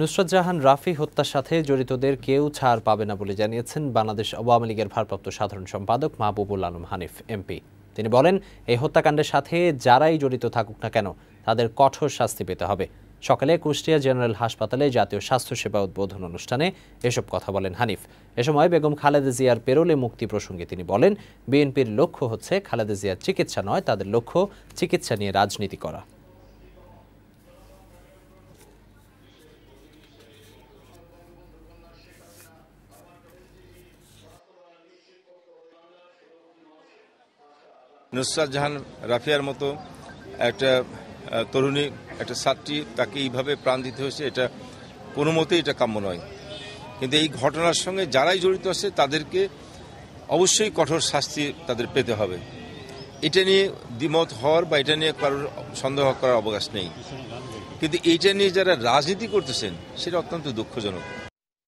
নুসরাত জাহান, রাফি হত্যার সাথে জড়িতদের কেউ ছাড় পাবে না বলে জানিয়েছেন বাংলাদেশ আওয়ামী লীগের ভারপ্রাপ্ত সাধারণ সম্পাদক মাহবুবুল আলম হানিফ এমপি তিনি বলেন, এই হত্যাকাণ্ডের সাথে যারাই জড়িত থাকুক না কেন, তাদের কঠোর শাস্তি পেতে হবে। সকালে কুষ্টিয়া জেনারেল হাসপাতালে জাতীয় স্বাস্থ্য সেবা উদ্বোধন অনুষ্ঠানে এসব কথা বলেন হানিফ। এ সময় বেগম খালেদা জিয়ার পেরোলে মুক্তি প্রসঙ্গে তিনি বলেন, বিএনপির লক্ষ্য হচ্ছে খালেদা জিয়ার চিকিৎসা নয়, তাদের লক্ষ্য চিকিৎসা নিয়ে রাজনীতি করা। নুসরাত জাহান রাফিয়ার মতো একটা তরুণী, একটা ছাত্রী তাকে এইভাবে প্রাণ দিতে হয়েছে, এটা কোনো মতেই এটা কাম্য নয়। কিন্তু এই ঘটনার সঙ্গে যারাই জড়িত আছে, তাদেরকে অবশ্যই কঠোর শাস্তি তাদের পেতে হবে। এটা নিয়ে দ্বিমত হওয়ার বা এটা নিয়ে কারোর সন্দেহ করার অবকাশ নেই। কিন্তু এইটা নিয়ে যারা রাজনীতি করতেছেন, সেটা অত্যন্ত দুঃখজনক।